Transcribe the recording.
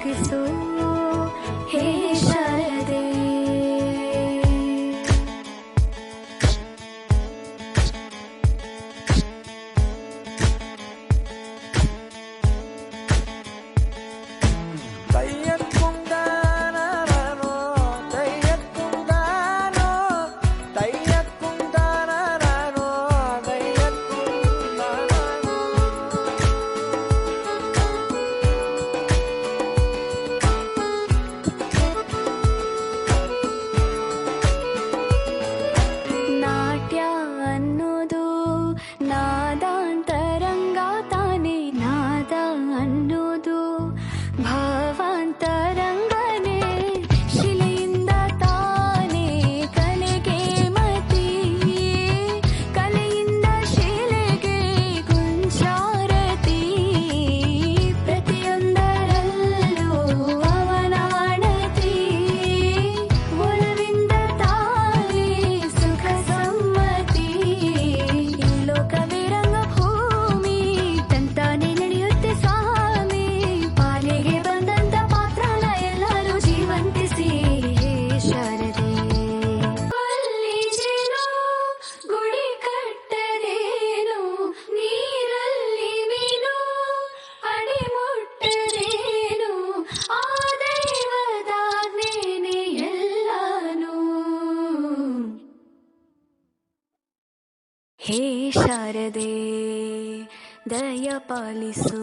ಬೆಳಕಾಗಿಸು ಹೇ ಹೇ ಶಾರದೆ ದಯ ಪಾಲಿಸು